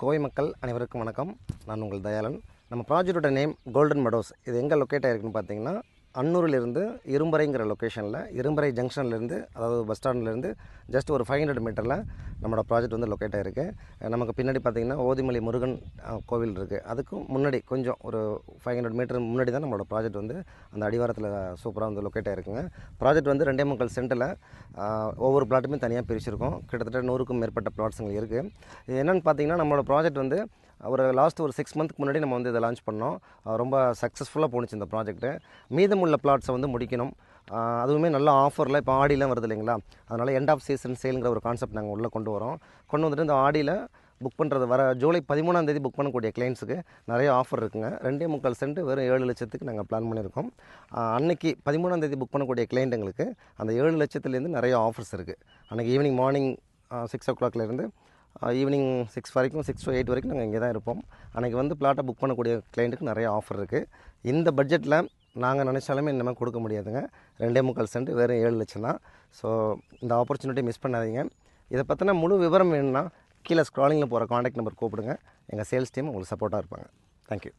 கோவை மக்கள் அனைவருக்கும் வணக்கம். நான் உங்கள் தயாளன். நம்ம ப்ராஜெக்டோட நேம் கோல்டன் மடோஸ் இது எங்கே லொக்கேட் ஆகிருக்குன்னு பார்த்தீங்கன்னா அன்னூரிலிருந்து இரும்பறைங்கிற லொக்கேஷனில் இரும்பறை ஜங்ஷன்லேருந்து அதாவது பஸ் ஸ்டாண்ட்லேருந்து ஜஸ்ட் ஒரு ஃபைவ் ஹண்ட்ரட் மீட்டரில் நம்மளோட ப்ராஜெக்ட் வந்து லொக்கேட் ஆகிருக்கு நமக்கு பின்னாடி பார்த்திங்கன்னா ஓதிமலை முருகன் கோவில் இருக்குது அதுக்கும் முன்னாடி கொஞ்சம் ஒரு ஃபைவ் ஹண்ட்ரட் மீட்டர் முன்னாடி தான் நம்மளோட ப்ராஜெக்ட் வந்து அந்த அடிவாரத்தில் சூப்பராக வந்து லொக்கேட் ஆகிருக்குங்க ப்ராஜெக்ட் வந்து ரெண்டே முக்கால் சென்ட்டில் ஒவ்வொரு பிளாட்டுமே தனியாக பிரிச்சிருக்கோம். கிட்டத்தட்ட நூறுக்கும் மேற்பட்ட பிளாட்ஸுங்க இருக்குது என்னென்னு பார்த்தீங்கன்னா நம்மளோட ப்ராஜெக்ட் வந்து ஒரு லாஸ்ட் ஒரு சிக்ஸ் மந்த்துக்கு முன்னாடி நம்ம வந்து இதை லான்ச் பண்ணோம். ரொம்ப சக்ஸஸ்ஃபுல்லாக போணுச்சு இந்த ப்ராஜெக்ட்டு மீதமுள்ள பிளாட்ஸை வந்து முடிக்கணும். அதுவுமே நல்ல ஆஃபரில் இப்போ ஆடிலாம் வருது இல்லைங்களா? அதனால் எண்ட் ஆஃப் சீசன் சேலுங்கிற ஒரு கான்செப்ட் நாங்கள் உள்ளே கொண்டு வரோம். கொண்டு வந்துட்டு இந்த ஆடியில் புக் பண்ணுறது வர ஜூலை பதிமூணாம் தேதி புக் பண்ணக்கூடிய கிளைண்ட்ஸுக்கு நிறைய ஆஃபர் இருக்குங்க. ரெண்டே முக்கால் சென்ட் வெறும் ஏழு லட்சத்துக்கு நாங்கள் பிளான் பண்ணியிருக்கோம் அன்னைக்கு பதிமூணாம் தேதி புக் பண்ணக்கூடிய கிளைண்ட்டுங்களுக்கு அந்த ஏழு லட்சத்துலேருந்து நிறைய ஆஃபர்ஸ் இருக்குது அன்றைக்கி ஈவினிங் மார்னிங் சிக்ஸ் ஓ கிளாக்லேருந்து ஈவினிங் சிக்ஸ் வரைக்கும் சிக்ஸ் டு எயிட் வரைக்கும் நாங்கள் இங்கே தான் இருப்போம். அன்றைக்கி வந்து பிளாட்டை புக் பண்ணக்கூடிய கிளைண்ட்டுக்கு நிறைய ஆஃபர் இருக்குது இந்த பட்ஜெட்டில் நாங்கள் நினச்சாலுமே இனிமேல் கொடுக்க முடியாதுங்க. ரெண்டே முக்கால் சென்ட் வெறும் ஏழு லட்சம் தான். ஸோ இந்த ஆப்பர்ச்சுனிட்டி மிஸ் பண்ணாதீங்க. இதை பற்றின முழு விவரம் வேணும்னா கீழே ஸ்க்ராலிங்கில் போகிற காண்டாக்ட் நம்பர் கூப்பிடுங்க. எங்கள் சேல்ஸ் டீம் உங்களுக்கு சப்போர்ட்டாக இருப்பாங்க. தேங்க்யூ